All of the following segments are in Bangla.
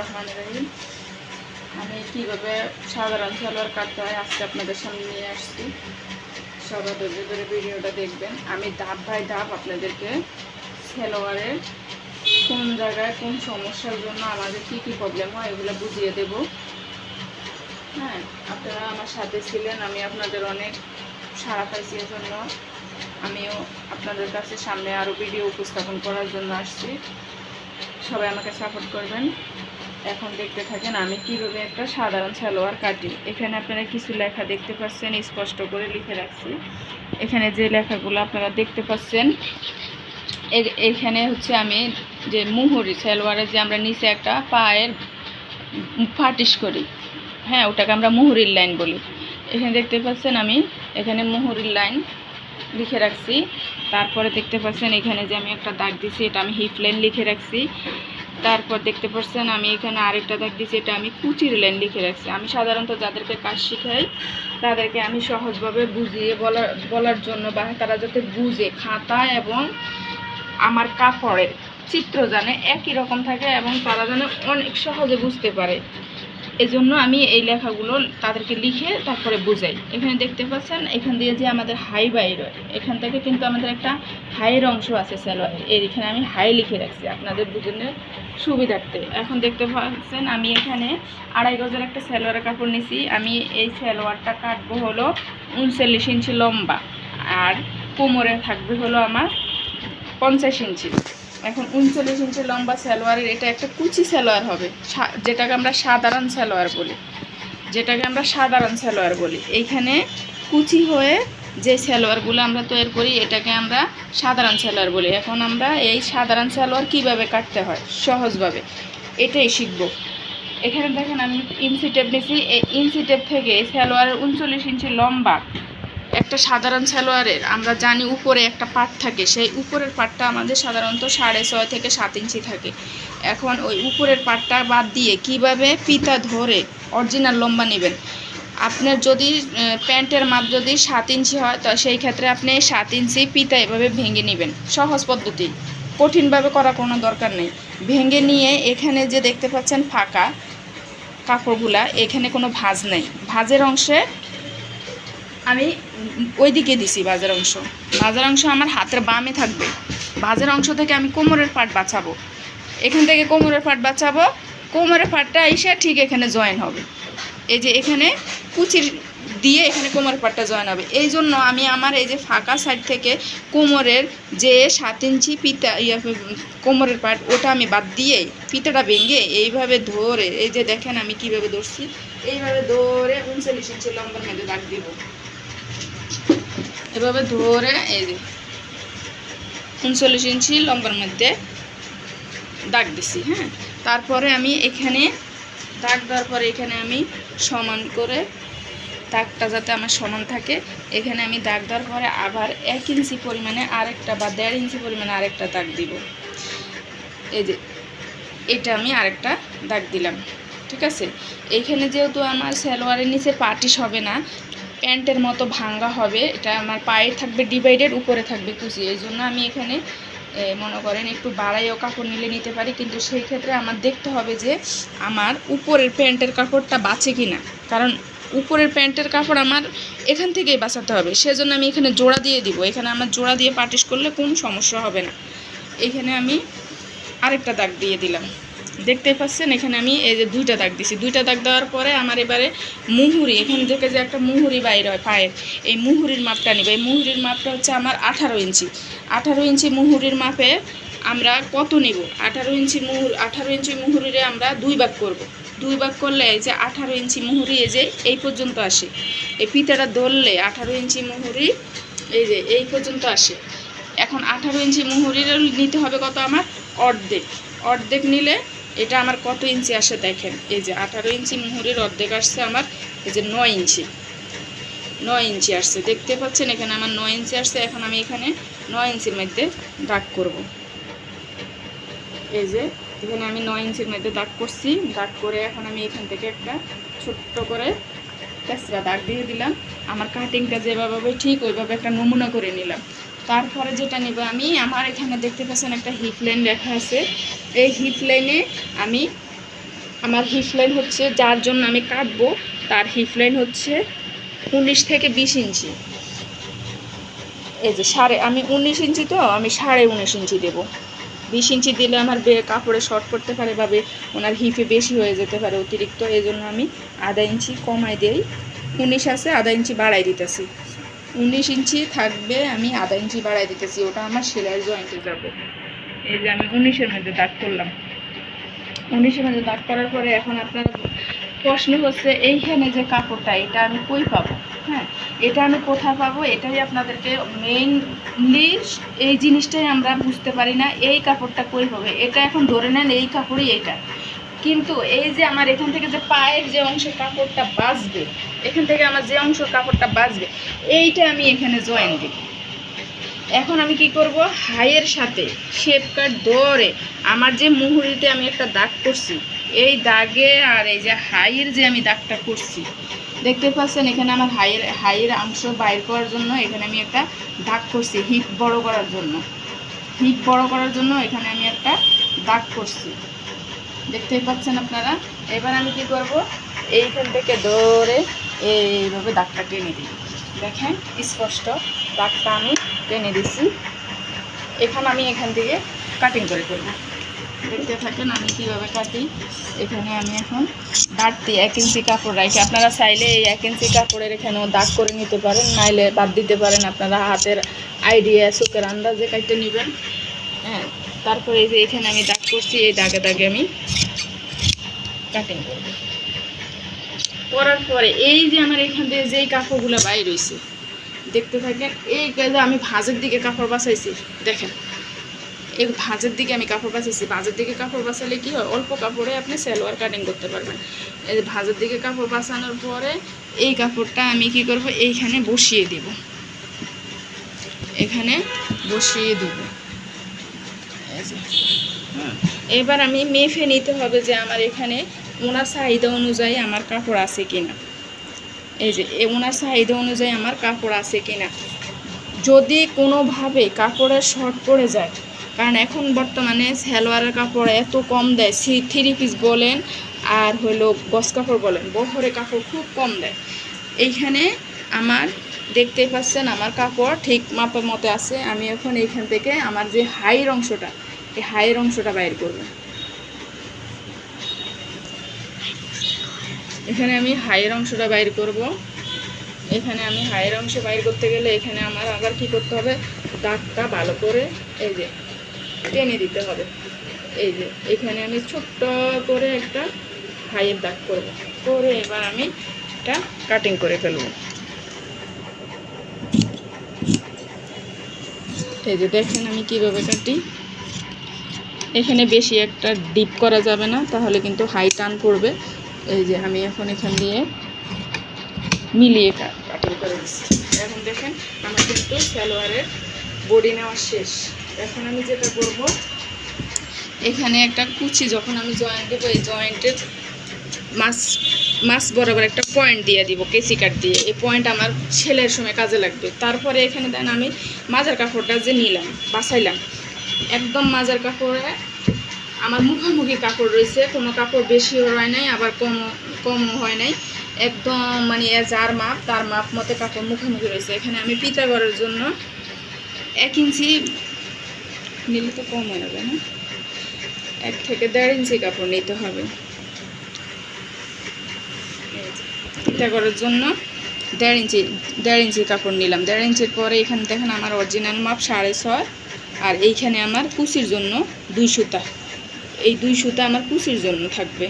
রহমানির রহিম। আমি কীভাবে সাধারণ সালোয়ার কাটতে হয় আজকে আপনাদের সামনে নিয়ে আসছি। সবাই ধৈর্য ধরে ভিডিওটা দেখবেন। আমি ধাপ বাই ধাপ আপনাদেরকে সালোয়ারের কোন জায়গায় কোন সমস্যার জন্য আমাদের কী কী প্রবলেম হয় এগুলো বুঝিয়ে দেব। হ্যাঁ আপনারা আমার সাথে ছিলেন, আমি আপনাদের অনেক সাড়া পাইছি জন্য আমিও আপনাদের কাছে সামনে আরও ভিডিও উপস্থাপন করার জন্য আসছি। সবাই আমাকে সাপোর্ট করবেন। এখন দেখতে থাকেন আমি কীভাবে একটা সাধারণ সালোয়ার কাটি। এখানে আপনারা কিছু লেখা দেখতে পাচ্ছেন, স্পষ্ট করে লিখে রাখছি। এখানে যে লেখাগুলো আপনারা দেখতে পাচ্ছেন এখানে হচ্ছে আমি যে মুহুরি সালোয়ারে যে আমরা নিচে একটা পায়ের ফাটিস করি হ্যাঁ ওটাকে আমরা মুহুরির লাইন বলি। এখানে দেখতে পাচ্ছেন আমি, এখানে মুহুরির লাইন লিখে রাখছি। তারপরে দেখতে পাচ্ছেন এখানে যে আমি একটা দাগ দিছি, এটা আমি হিপ লাইন লিখে রাখছি। তারপর দেখতে পাচ্ছেন আমি এখানে আরেকটা দাগ দিছি, এটা আমি কুচির লাইন লিখে রাখছি। আমি সাধারণত যাদেরকে কাজ শিখাই, তাদেরকে আমি সহজভাবে বুঝিয়ে বলার বলার জন্য বা তারা যাতে বুঝে, খাতা এবং আমার কাপড়ের চিত্র জানে একই রকম থাকে এবং তারা যেন অনেক সহজে বুঝতে পারে। এজন্য আমি এই লেখাগুলো তাদেরকে লিখে তারপরে বুঝাই। এখানে দেখতে পাচ্ছেন, এখান দিয়ে যে আমাদের হাই বাইর হয় এখান থেকে কিন্তু আমাদের একটা হাইয়ের অংশ আছে স্যালোয়ার এর এখানে আমি হাই লিখে রাখছি আপনাদের বুঝনের সুবিধার্থে। এখন দেখতে পাচ্ছেন, আমি এখানে আড়াই গজের একটা স্যালোয়ারের কাপড় নিছি। আমি এই স্যালোয়ারটা কাটবো হলো উনচল্লিশ ইঞ্চি লম্বা, আর কোমরে থাকবে হলো আমার পঞ্চাশ ইঞ্চি। এখন উনচল্লিশ ইঞ্চি লম্বা সালোয়ারের এটা একটা কুচি সালোয়ার হবে। যেটাকে আমরা সাধারণ সালোয়ার বলি। যেটাকে আমরা সাধারণ সালোয়ার বলি। এইখানে কুচি হয়ে যে সালোয়ারগুলো আমরা তৈরি করি, এটাকে আমরা সাধারণ সালোয়ার বলি। এখন আমরা এই সাধারণ সালোয়ার কীভাবে কাটতে হয়? সহজভাবে। এটাই শিখব। এখানে দেখেন আমি ইঞ্চি টেপ নিয়েছি এই ইঞ্চি টেপ থেকে সালোয়ারের উনচল্লিশ ইঞ্চি লম্বা একটা সাধারণ সালোয়ারের, আমরা জানি উপরে একটা পাট থাকে, সেই উপরের পাটটা আমাদের সাধারণত সাড়ে ছয় থেকে সাত ইঞ্চি থাকে। এখন ওই উপরের পাটটা বাদ দিয়ে কীভাবে পিতা ধরে অরিজিনাল লম্বা নেবেন? আপনার যদি প্যান্টের মাপ যদি সাত ইঞ্চি হয়, তো সেই ক্ষেত্রে আপনি সাত ইঞ্চি পিতা এভাবে ভেঙে নেবেন। সহজ পদ্ধতি। কঠিনভাবে করা কোনো দরকার নেই। ভেঙে নিয়ে এখানে যে দেখতে পাচ্ছেন ফাঁকা কাপড়গুলা, এখানে কোনো ভাঁজ নেই। ভাঁজের অংশে আমি ওই দিকে দিছি বাজার অংশ। বাজার অংশ আমার হাতের বামে থাকবে। বাজার অংশ থেকে আমি কোমরের পাট বাঁচাবো। এখান থেকে কোমরের পাট বাঁচাবো। কোমরের পাটটা এসে ঠিক এখানে জয়েন হবে। এই যে এখানে কুচির দিয়ে এখানে কোমরের পাটটা জয়েন হবে। এই জন্য আমি আমার এই যে ফাঁকা সাইড থেকে কোমরের যে সাত ইঞ্চি পিতা কোমরের পাট, ওটা আমি বাদ দিয়ে পিতাটা ভেঙে এইভাবে ধরে, এই যে দেখেন আমি কীভাবে ধরছি, এইভাবে ধরে উনচল্লিশ ইঞ্চি লম্বার মধ্যে দাগ দিব। এভাবে ধরে এই যে উনচল্লিশ ইঞ্চি লম্বার মধ্যে দাগ দিছি হ্যাঁ? তারপরে আমি এখানে দাগ দেওয়ার পরে এখানে আমি সমান করে দাগটা যাতে আমার সমান থাকে, এখানে আমি দাগ দেওয়ার পরে আবার এক ইঞ্চি পরিমাণে আরেকটা বা দেড় ইঞ্চি পরিমাণে আরেকটা দাগ দিব। এই যে এটা আমি আরেকটা দাগ দিলাম, ঠিক আছে? এইখানে যেহেতু আমার সালোয়ারের নিচে পাটিস হবে না প্যান্টের মতো ভাঙ্গা হবে, এটা আমার পায়ে থাকবে ডিভাইডেড উপরে থাকবে কুচি। এই জন্য আমি এখানে মনে করেন একটু বাড়াইও কাপড় নিলে নিতে পারি, কিন্তু সেই ক্ষেত্রে আমার দেখতে হবে যে আমার উপরের প্যান্টের কাপড়টা বাঁচে কি না কারণ উপরের প্যান্টের কাপড় আমার এখান থেকেই বাঁচাতে হবে, সেজন্য আমি এখানে জোড়া দিয়ে দিব। এখানে আমার জোড়া দিয়ে পাটিশ করলে কোনো সমস্যা হবে না। এখানে আমি আরেকটা দাগ দিয়ে দিলাম। দেখতেই পাচ্ছেন, এখানে আমি এই যে দুইটা দাগ দিছি। দুইটা দাগ দেওয়ার পরে আমার এবারে মুহুরি, এখান থেকে যে একটা মুহুরি বাইর হয় পায়ের, এই মুহুরির মাপটা নিব। এই মুহুরির মাপটা হচ্ছে আমার আঠারো ইঞ্চি। আঠারো ইঞ্চি মুহুরির মাপে আমরা কত নিব? আঠারো ইঞ্চি মুহুর, আঠারো ইঞ্চি মুহুরিরে আমরা দুই ভাগ করব। দুই ভাগ করলে এই যে আঠারো ইঞ্চি মুহুরি এই যে এই পর্যন্ত আসে। এই ফিতাটা ধরলে আঠারো ইঞ্চি মুহুরি এই যে এই পর্যন্ত আসে। এখন আঠারো ইঞ্চি মুহুরির নিতে হবে কত আমার? অর্ধেক। অর্ধেক নিলে এটা আমার কত ইঞ্চি আসে দেখেন? এই যে আঠারো ইঞ্চি মুহুরির অর্ধেক আসছে আমার, এই যে নয় ইঞ্চি। নয় ইঞ্চি আসছে। দেখতে পাচ্ছেন, এখানে আমার নয় ইঞ্চি আসছে। এখন আমি এখানে নয় ইঞ্চির মধ্যে দাগ করব। এই যে, এখানে আমি নয় ইঞ্চির মধ্যে দাগ করছি। দাগ করে এখন আমি এখান থেকে একটা ছোট্ট করে তেসরা দাগ দিয়ে দিলাম। আমার কাটিংটা যেভাবে ঠিক ওইভাবে একটা নমুনা করে নিলাম। তারপরে যেটা নেব আমি, আমার এখানে দেখতে পাচ্ছেন একটা হিপ লাইন লেখা আছে। এই হিপ লাইনে আমি আমার হিপ লাইন হচ্ছে যার জন্য আমি কাটবো, তার হিপ লাইন হচ্ছে উনিশ থেকে বিশ ইঞ্চি। এই যে সাড়ে, আমি উনিশ ইঞ্চি তো, আমি সাড়ে উনিশ ইঞ্চি দেবো। বিশ ইঞ্চি দিলে আমার বে- কাপড়ে শর্ট করতে পারে বা ওনার হিপে বেশি হয়ে যেতে পারে অতিরিক্ত এই জন্য আমি আধা ইঞ্চি কমাই দেই। উনিশ আছে, আধা ইঞ্চি বাড়াই দিতেছি। উনিশ ইঞ্চি থাকবে, আমি আধা ইঞ্চি বাড়াই দিতেছি, ওটা আমার সেলাই জয়েন্টে যাবে। এই যে আমি উনিশের মধ্যে দাগ করলাম। উনিশের মধ্যে দাগ করার পরে এখন আপনার প্রশ্ন হচ্ছে, এইখানে যে কাপড়টা, এটা আমি কই পাবো? হ্যাঁ এটা আমি কোথায় পাবো? এটাই আপনাদেরকে মেইনলি এই জিনিসটাই আমরা বুঝতে পারি না, এই কাপড়টা কই পাবে এটা এখন ধরে নেন, এই কাপড়ই এটা। কিন্তু এই যে আমার এখান থেকে যে পায়ের যে অংশের কাপড়টা বাঁচবে এখান থেকে আমার যে অংশের কাপড়টা বাঁচবে এইটা আমি এখানে জয়েন দিই এখন আমি কি করব? হাইয়ের সাথে শেপ কাট ধরে আমার যে মুহুরিতে আমি একটা দাগ করছি, এই দাগে আর এই যে হাইয়ের যে আমি দাগটা করছি, দেখতে পাচ্ছেন এখানে আমার হাইয়ের হাইয়ের অংশ বাইর করার জন্য এখানে আমি একটা দাগ করছি, হিপ বড় করার জন্য। হিপ বড় করার জন্য এখানে আমি একটা দাগ করছি। দেখতেই পাচ্ছেন আপনারা। এবার আমি কি করব? এইখান থেকে ধরে এইভাবে দাগটা টেনে দিই। দেখেন, স্পষ্ট, দাগটা আমি টেনে দিছি। এখন আমি এখান থেকে কাটিং করে করব দেখতে থাকেন আমি কীভাবে কাটি এখানে আমি এখন বাড়তি এক ইঞ্চি কাপড় রাখি। আপনারা চাইলে এই এক ইঞ্চি কাপড়ের এখানেও দাগ করে নিতে পারেন, নাইলে বাদ দিতে পারেন। আপনারা হাতের আইডিয়া চোখের আন্দাজে কাটতে নেবেন। হ্যাঁ তারপরে এই যে এখানে আমি দাগ করছি, এই দাগে দাগে আমি কাটিং করব। করার পরে এই যে আমার এখান থেকে যেই কাপড়গুলো বাইর হয়েছে দেখতে থাকেন, এই আমি ভাঁজের দিকে কাপড় বাছাইছি, দেখেন, এই ভাঁজের দিকে আমি কাপড় বাছাইছি, ভাঁজের দিকে কাপড় বাছালে কি হয়, অল্প কাপড়ে আপনি সালোয়ার কাটিং করতে পারবেন। এই যে ভাঁজের দিকে কাপড় বাছানোর পরে এই কাপড়টা আমি কি করব, এইখানে বসিয়ে দেব। এখানে বসিয়ে দেব। এবার আমি মেফে নিতে হবে যে আমার এখানে ওনার চাহিদা অনুযায়ী আমার কাপড় আছে কিনা। এই যে ওনার চাহিদা অনুযায়ী আমার কাপড় আছে কিনা। যদি কোনোভাবে কাপড়ের শর্ট পড়ে যায়, কারণ এখন বর্তমানে সালোয়ারের কাপড় এত কম দেয়, সি থ্রি পিস বলেন আর হলো গস কাপড় বলেন, বহরে কাপড় খুব কম দেয়। এইখানে আমার দেখতে পাচ্ছেন আমার কাপড় ঠিক মাপের মতো আছে। আমি এখন এইখান থেকে আমার যে হাইয়ের অংশটা এই হাইয়ের অংশটা বাইর করব। এখানে আমি হাইয়ের অংশটা বাইর করব। এখানে আমি হাইয়ের অংশ বাইর করতে গেলে এখানে আমার আবার কি করতে হবে? দাগটা ভালো করে এই যে টেনে দিতে হবে। এই যে এখানে আমি ছোট্ট করে একটা হাইয়ের দাগ করব। করে এবার আমি এটা কাটিং করে ফেলব। এই যে দেখেন আমি কীভাবে কাটি এখানে বেশি একটা ডিপ করা যাবে না, তাহলে কিন্তু হাই টান পড়বে। এই যে আমি এখন এখান দিয়ে মিলিয়ে কাটিং করে দিচ্ছি। এখন দেখেন, আমার কিন্তু সালোয়ারের বডি নেওয়া শেষ। এখন আমি যেটা করব, এখানে একটা কুচি যখন আমি জয়েন্ট দেবো, এই জয়েন্টের মাছ মাছ বরাবর একটা পয়েন্ট দিয়ে দিব কেসি কাট দিয়ে। এই পয়েন্ট আমার ছেলের সময় কাজে লাগবে। তারপরে এখানে দেন আমি মাজার কাপড়টা যে নিলাম, বাছাইলাম। একদম মাজার কাপড়ে। আমার মুখোমুখি কাপড় রয়েছে কোনো কাপড় বেশিও হয় নাই আবার কম কমও হয় নাই। একদম মানে যার মাপ তার মাপ মতো কাপড় মুখোমুখি রয়েছে। এখানে আমি পিতা করার জন্য এক ইঞ্চি নিলে তো কম হয়ে যাবে না? এক থেকে দেড় ইঞ্চি কাপড় নিতে হবে। এই যে, পিতা করার জন্য দেড় ইঞ্চি দেড় ইঞ্চি কাপড় নিলাম। দেড় ইঞ্চির পরে এখানে দেখেন আমার অরিজিনাল মাপ সাড়ে ছয়। আর এইখানে আমার কুচির জন্য দুই সুতা। এই দুই সুতা আমার কুচির জন্য থাকবে।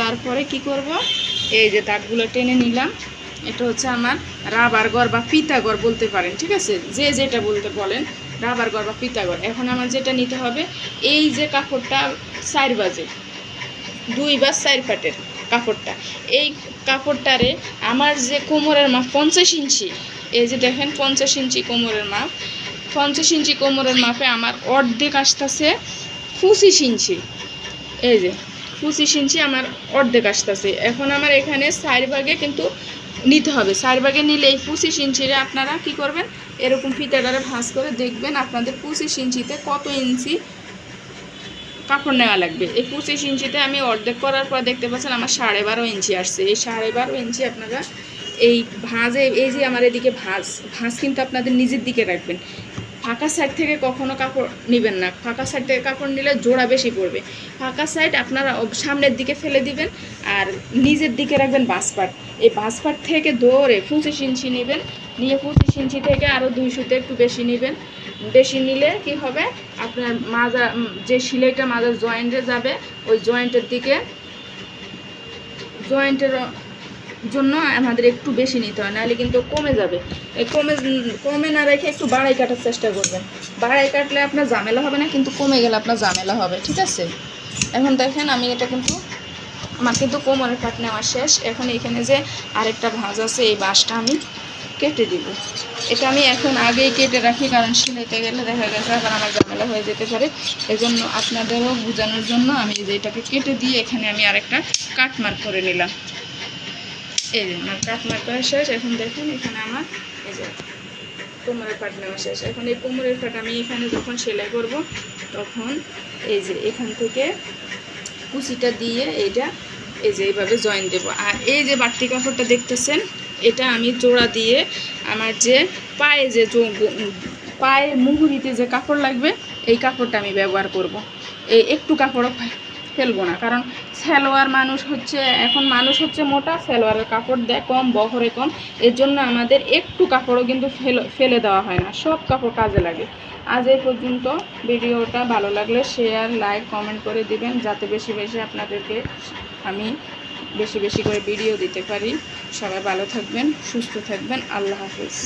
তারপরে কি করব? এই যে দাগগুলো টেনে নিলাম। এটা হচ্ছে আমার রাবার গড় বা পিতাগড় বলতে পারেন, ঠিক আছে? যে যেটা বলতে বলেন, রাবার গড় বা পিতাগড় এখন আমার যেটা নিতে হবে, এই যে কাপড়টা চার বাজে, দুই বা চার ফাটের কাপড়টা। এই কাপড়টারে আমার যে কোমরের মাপ পঞ্চাশ ইঞ্চি, এই যে দেখেন পঞ্চাশ ইঞ্চি কোমরের মাপ পঞ্চাশ ইঞ্চি কোমরের মাপে আমার অর্ধেক আসতেছে পঁচিশ ইঞ্চি। এই যে, পঁচিশ ইঞ্চি আমার অর্ধেক আসতেছে। এখন আমার এখানে চার ভাগে কিন্তু নিতে হবে। চার ভাগে নিলে এই পঁচিশ ইঞ্চিরে আপনারা কি করবেন? এরকম ফিতাটারে ভাঁজ করে দেখবেন আপনাদের পঁচিশ ইঞ্চিতে কত ইঞ্চি কাপড় নেওয়া লাগবে। এই পঁচিশ ইঞ্চিতে আমি অর্ধেক করার পর দেখতে পাচ্ছেন আমার সাড়ে বারো ইঞ্চি আসছে। এই সাড়ে বারো ইঞ্চি আপনারা এই ভাঁজে, এই যে আমার এদিকে ভাঁজ ভাঁজ কিন্তু আপনাদের নিজের দিকে রাখবেন। ফাঁকা সাইড থেকে কখনো কাপড় নেবেন না। ফাঁকা সাইড থেকে কাপড় নিলে জোড়া বেশি পড়বে। ফাঁকা সাইড আপনারা সামনের দিকে ফেলে দিবেন আর নিজের দিকে রাখবেন বাসপাট এই বাসপাট থেকে ধরে পঁচিশ ইঞ্চি নেবেন, নিয়ে পঁচিশ ইঞ্চি থেকে আরও দুইশোতে একটু বেশি নেবেন। বেশি নিলে কি হবে? আপনার মাজা যে সিলাইটা মাজার জয়েন্টে যাবে, ওই জয়েন্টের দিকে জয়েন্টের জন্য আমাদের একটু বেশি নিতে হয়, নাহলে কিন্তু কমে যাবে। এই কমে কমে না রেখে একটু বাড়াই কাটার চেষ্টা করবেন। বাড়াই কাটলে আপনার ঝামেলা হবে না, কিন্তু কমে গেলে আপনার ঝামেলা হবে, ঠিক আছে? এখন দেখেন আমি এটা কিন্তু, আমার কিন্তু কোমরের কাট নেওয়া শেষ। এখন এখানে যে আরেকটা ভাঁজ আছে, এই বাঁশটা আমি কেটে দিব। এটা আমি এখন আগেই কেটে রাখি, কারণ সিলাইতে গেলে দেখা গেছে আবার আমার ঝামেলা হয়ে যেতে পারে। এজন্য আপনাদেরও বোঝানোর জন্য আমি যে এটাকে কেটে দিয়ে এখানে আমি আরেকটা কাট মার্ক করে নিলাম। এই যে, আমার কাট মার্ক করা শেষ, এখন দেখুন এখানে আমার, এই যে, কোমরের পাট নেওয়া শেষ। এখন এই কোমরের পাট আমি এখানে যখন সেলাই করব, তখন এই যে, এখান থেকে কুচিটা দিয়ে এইটা, এই যে, এইভাবে জয়েন দেব। আর এই যে বাড়তি কাপড়টা দেখতেছেন, এটা আমি জোড়া দিয়ে আমার যে পায়ে যে পায়ের মুহুরিতে যে কাপড় লাগবে, এই কাপড়টা আমি ব্যবহার করব। এই একটু কাপড়ও ফেলব না। কারণ সালোয়ার মানুষ হচ্ছে, এখন মানুষ হচ্ছে মোটা, সালোয়ারের কাপড় দেয় কম, বহরে কম। এর জন্য আমাদের একটু কাপড়ও কিন্তু ফেলে দেওয়া হয় না। সব কাপড় কাজে লাগে। আজ এই পর্যন্ত ভিডিওটা ভালো লাগলে শেয়ার লাইক কমেন্ট করে দিবেন, যাতে বেশি বেশি আপনাদেরকে আমি বেশি বেশি করে ভিডিও দিতে পারি। সবাই ভালো থাকবেন, সুস্থ থাকবেন। আল্লাহ হাফিজ।